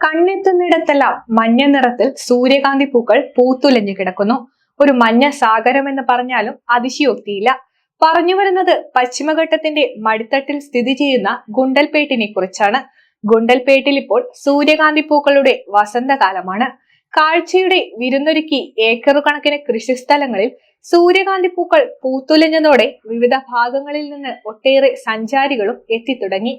കണ്ണെത്തുന്നിടത്തെല്ലാം മഞ്ഞ നിറത്തിൽ സൂര്യകാന്തി പൂക്കൾ പൂത്തുലഞ്ഞു കിടക്കുന്നു. ഒരു മഞ്ഞ സാഗരം എന്ന് പറഞ്ഞാലും അതിശയോക്തിയില്ല. പറഞ്ഞു വരുന്നത് പശ്ചിമഘട്ടത്തിന്റെ മടിത്തട്ടിൽ സ്ഥിതി ചെയ്യുന്ന ഗുണ്ടൽപേട്ടിനെ കുറിച്ചാണ് ഗുണ്ടൽപേട്ടിൽ ഇപ്പോൾ സൂര്യകാന്തി പൂക്കളുടെ വസന്തകാലമാണ്. കാഴ്ചയുടെ വിരുന്നൊരുക്കി ഏക്കർ കണക്കിന് കൃഷിസ്ഥലങ്ങളിൽ സൂര്യകാന്തി പൂക്കൾ പൂത്തുലഞ്ഞതോടെ വിവിധ ഭാഗങ്ങളിൽ നിന്ന് ഒട്ടേറെ സഞ്ചാരികളും എത്തിത്തുടങ്ങി.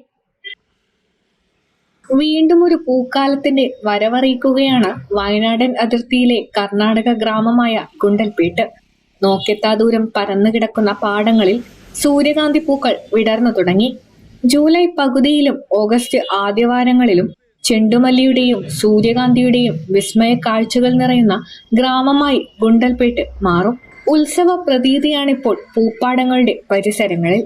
വീണ്ടും ഒരു പൂക്കാലത്തിന്റെ വരവറിയിക്കുകയാണ് വയനാടൻ അതിർത്തിയിലെ കർണാടക ഗ്രാമമായ ഗുണ്ടൽപേട്ട് നോക്കെത്താ ദൂരം പരന്നു കിടക്കുന്ന പാടങ്ങളിൽ സൂര്യകാന്തി പൂക്കൾ വിടർന്നു തുടങ്ങി. ജൂലൈ പകുതിയിലും ഓഗസ്റ്റ് ആദ്യവാരങ്ങളിലും ചെണ്ടുമല്ലിയുടെയും സൂര്യകാന്തിയുടെയും വിസ്മയ കാഴ്ചകൾ നിറയുന്ന ഗ്രാമമായി ഗുണ്ടൽപേട്ട് മാറും. ഉത്സവ പ്രതീതിയാണിപ്പോൾ പൂപ്പാടങ്ങളുടെ പരിസരങ്ങളിൽ.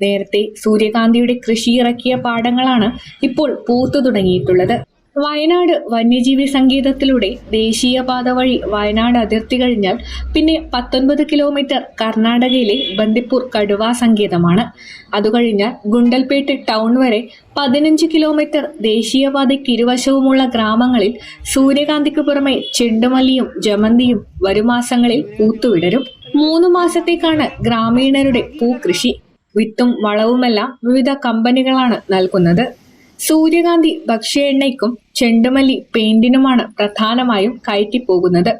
നേരത്തെ സൂര്യകാന്തിയുടെ കൃഷി ഇറക്കിയ പാടങ്ങളാണ് ഇപ്പോൾ പൂത്തു തുടങ്ങിയിട്ടുള്ളത്. വയനാട് വന്യജീവി സംഗീതത്തിലൂടെ ദേശീയപാത വഴി വയനാട് അതിർത്തി കഴിഞ്ഞാൽ പിന്നെ പത്തൊൻപത് കിലോമീറ്റർ കർണാടകയിലെ ബന്ദിപ്പൂർ കടുവാ സംഗീതമാണ് അതുകഴിഞ്ഞാൽ ഗുണ്ടൽപേട്ട് ടൗൺ വരെ പതിനഞ്ച് കിലോമീറ്റർ ദേശീയപാതയ്ക്ക് ഇരുവശവുമുള്ള ഗ്രാമങ്ങളിൽ സൂര്യകാന്തിക്ക് പുറമെ ചെണ്ടുമല്ലിയും ജമന്തിയും വരുമാസങ്ങളിൽ പൂത്തുവിടരും. മൂന്ന് മാസത്തേക്കാണ് ഗ്രാമീണരുടെ പൂക്കൃഷി. വിത്തും വളവുമെല്ലാം വിവിധ കമ്പനികളാണ് നൽകുന്നത്. സൂര്യകാന്തി ഭക്ഷ്യ എണ്ണയ്ക്കും ചെണ്ടുമല്ലി പെയിന്റിനുമാണ് പ്രധാനമായും കയറ്റിപ്പോകുന്നത്.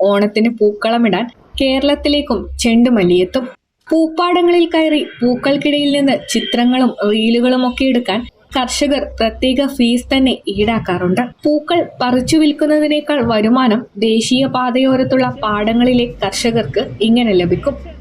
ഓണത്തിന് പൂക്കളമിടാൻ കേരളത്തിലേക്കും ചെണ്ടുമല്ലി എത്തും. പൂപ്പാടങ്ങളിൽ കയറി പൂക്കൾക്കിടയിൽ നിന്ന് ചിത്രങ്ങളും റീലുകളും ഒക്കെ എടുക്കാൻ കർഷകർ പ്രത്യേക ഫീസ് തന്നെ ഈടാക്കാറുണ്ട്. പൂക്കൾ പറിച്ചു വിൽക്കുന്നതിനേക്കാൾ വരുമാനം ദേശീയ പാതയോരത്തുള്ള പാടങ്ങളിലെ കർഷകർക്ക് ഇങ്ങനെ ലഭിക്കും.